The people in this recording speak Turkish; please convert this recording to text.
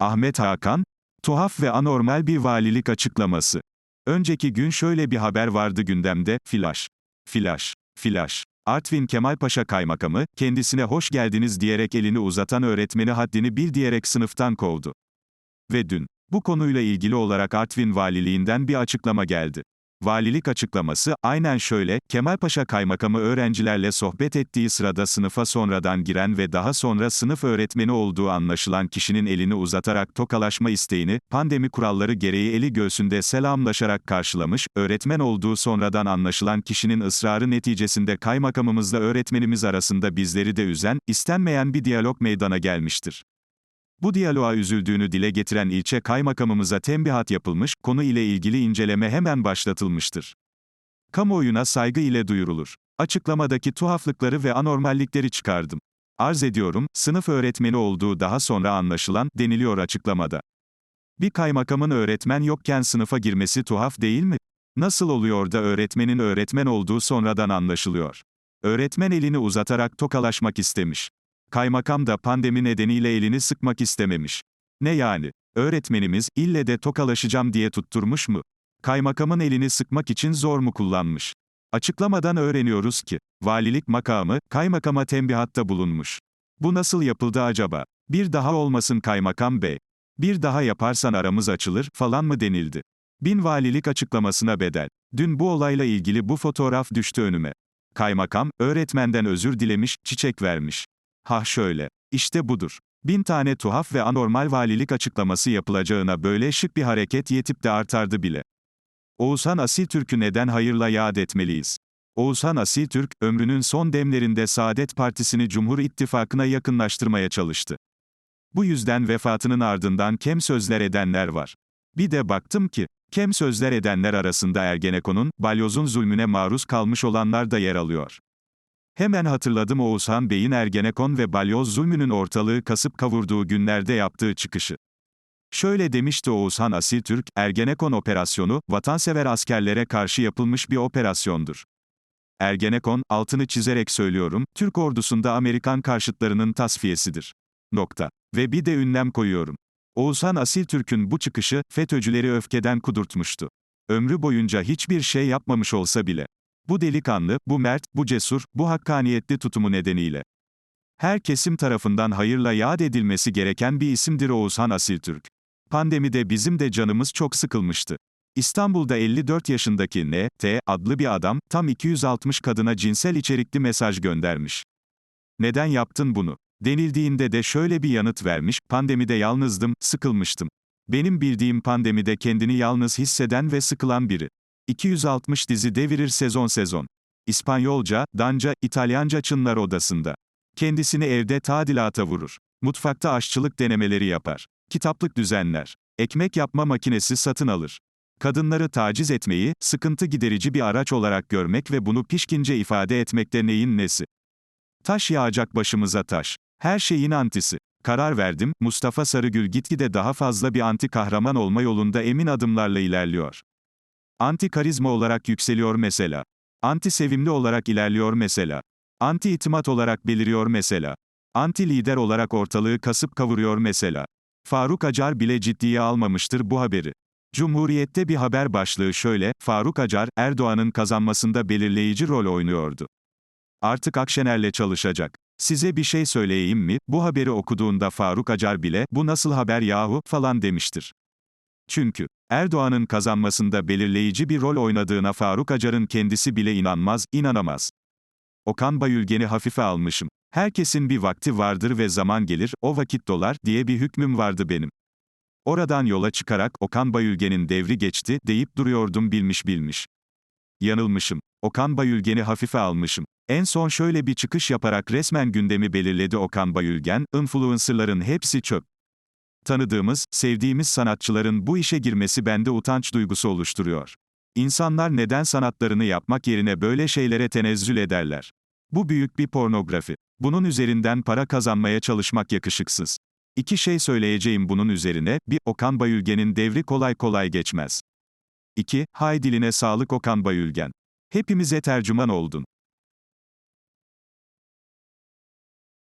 Ahmet Hakan, tuhaf ve anormal bir valilik açıklaması. Önceki gün şöyle bir haber vardı gündemde, flash. Flash. Flash. Artvin Kemalpaşa Kaymakamı, kendisine hoş geldiniz diyerek elini uzatan öğretmeni haddini bil diyerek sınıftan kovdu. Ve dün, bu konuyla ilgili olarak Artvin Valiliğinden bir açıklama geldi. Valilik açıklaması, aynen şöyle, Kemalpaşa Kaymakamı öğrencilerle sohbet ettiği sırada sınıfa sonradan giren ve daha sonra sınıf öğretmeni olduğu anlaşılan kişinin elini uzatarak tokalaşma isteğini, pandemi kuralları gereği eli göğsünde selamlaşarak karşılamış, öğretmen olduğu sonradan anlaşılan kişinin ısrarı neticesinde kaymakamımızla öğretmenimiz arasında bizleri de üzen, istenmeyen bir diyalog meydana gelmiştir. Bu diyaloğa üzüldüğünü dile getiren ilçe kaymakamımıza tembihat yapılmış, konu ile ilgili inceleme hemen başlatılmıştır. Kamuoyuna saygı ile duyurulur. Açıklamadaki tuhaflıkları ve anormallikleri çıkardım. Arz ediyorum, sınıf öğretmeni olduğu daha sonra anlaşılan, deniliyor açıklamada. Bir kaymakamın öğretmen yokken sınıfa girmesi tuhaf değil mi? Nasıl oluyor da öğretmenin öğretmen olduğu sonradan anlaşılıyor? Öğretmen elini uzatarak tokalaşmak istemiş. Kaymakam da pandemi nedeniyle elini sıkmak istememiş. Ne yani? Öğretmenimiz, ille de tokalaşacağım diye tutturmuş mu? Kaymakamın elini sıkmak için zor mu kullanmış? Açıklamadan öğreniyoruz ki, valilik makamı, kaymakama tembihatta bulunmuş. Bu nasıl yapıldı acaba? Bir daha olmasın kaymakam bey. Bir daha yaparsan aramız açılır, falan mı denildi? Bin valilik açıklamasına bedel. Dün bu olayla ilgili bu fotoğraf düştü önüme. Kaymakam, öğretmenden özür dilemiş, çiçek vermiş. Ha şöyle. İşte budur. Bin tane tuhaf ve anormal valilik açıklaması yapılacağına böyle şık bir hareket yetip de artardı bile. Oğuzhan Asil Türk'ü neden hayırla yad etmeliyiz? Oğuzhan Asil Türk, ömrünün son demlerinde Saadet Partisi'ni Cumhur İttifakı'na yakınlaştırmaya çalıştı. Bu yüzden vefatının ardından kem sözler edenler var. Bir de baktım ki, kem sözler edenler arasında Ergenekon'un, balyozun zulmüne maruz kalmış olanlar da yer alıyor. Hemen hatırladım Oğuzhan Bey'in Ergenekon ve balyoz zulmünün ortalığı kasıp kavurduğu günlerde yaptığı çıkışı. Şöyle demişti Oğuzhan Asil Türk, Ergenekon operasyonu, vatansever askerlere karşı yapılmış bir operasyondur. Ergenekon, altını çizerek söylüyorum, Türk ordusunda Amerikan karşıtlarının tasfiyesidir. Nokta. Ve bir de ünlem koyuyorum. Oğuzhan Asil Türk'ün bu çıkışı, FETÖ'cüleri öfkeden kudurtmuştu. Ömrü boyunca hiçbir şey yapmamış olsa bile. Bu delikanlı, bu mert, bu cesur, bu hakkaniyetli tutumu nedeniyle. Her kesim tarafından hayırla yad edilmesi gereken bir isimdir Oğuzhan Asiltürk. Pandemide bizim de canımız çok sıkılmıştı. İstanbul'da 54 yaşındaki N. T. adlı bir adam, tam 260 kadına cinsel içerikli mesaj göndermiş. Neden yaptın bunu? Denildiğinde de şöyle bir yanıt vermiş, pandemide yalnızdım, sıkılmıştım. Benim bildiğim pandemide kendini yalnız hisseden ve sıkılan biri. 260 dizi devirir sezon sezon. İspanyolca, Danca, İtalyanca Çınlar Odası'nda. Kendisini evde tadilata vurur. Mutfakta aşçılık denemeleri yapar. Kitaplık düzenler. Ekmek yapma makinesi satın alır. Kadınları taciz etmeyi, sıkıntı giderici bir araç olarak görmek ve bunu pişkince ifade etmekte neyin nesi? Taş yağacak başımıza taş. Her şeyin antisi. Karar verdim, Mustafa Sarıgül gitgide daha fazla bir anti kahraman olma yolunda emin adımlarla ilerliyor. Anti karizma olarak yükseliyor mesela. Anti sevimli olarak ilerliyor mesela. Anti itimat olarak beliriyor mesela. Anti lider olarak ortalığı kasıp kavuruyor mesela. Faruk Acar bile ciddiye almamıştır bu haberi. Cumhuriyette bir haber başlığı şöyle, Faruk Acar, Erdoğan'ın kazanmasında belirleyici rol oynuyordu. Artık Akşener'le çalışacak. Size bir şey söyleyeyim mi, bu haberi okuduğunda Faruk Acar bile, bu nasıl haber yahu, falan demiştir. Çünkü, Erdoğan'ın kazanmasında belirleyici bir rol oynadığına Faruk Acar'ın kendisi bile inanmaz, inanamaz. Okan Bayülgen'i hafife almışım. Herkesin bir vakti vardır ve zaman gelir, o vakit dolar, diye bir hükmüm vardı benim. Oradan yola çıkarak, Okan Bayülgen'in devri geçti, deyip duruyordum bilmiş bilmiş. Yanılmışım. Okan Bayülgen'i hafife almışım. En son şöyle bir çıkış yaparak resmen gündemi belirledi Okan Bayülgen, influencerların hepsi çöp. Tanıdığımız, sevdiğimiz sanatçıların bu işe girmesi bende utanç duygusu oluşturuyor. İnsanlar neden sanatlarını yapmak yerine böyle şeylere tenezzül ederler? Bu büyük bir pornografi. Bunun üzerinden para kazanmaya çalışmak yakışıksız. İki şey söyleyeceğim bunun üzerine, bir, Okan Bayülgen'in devri kolay kolay geçmez. İki, hay diline sağlık Okan Bayülgen. Hepimize tercüman oldun.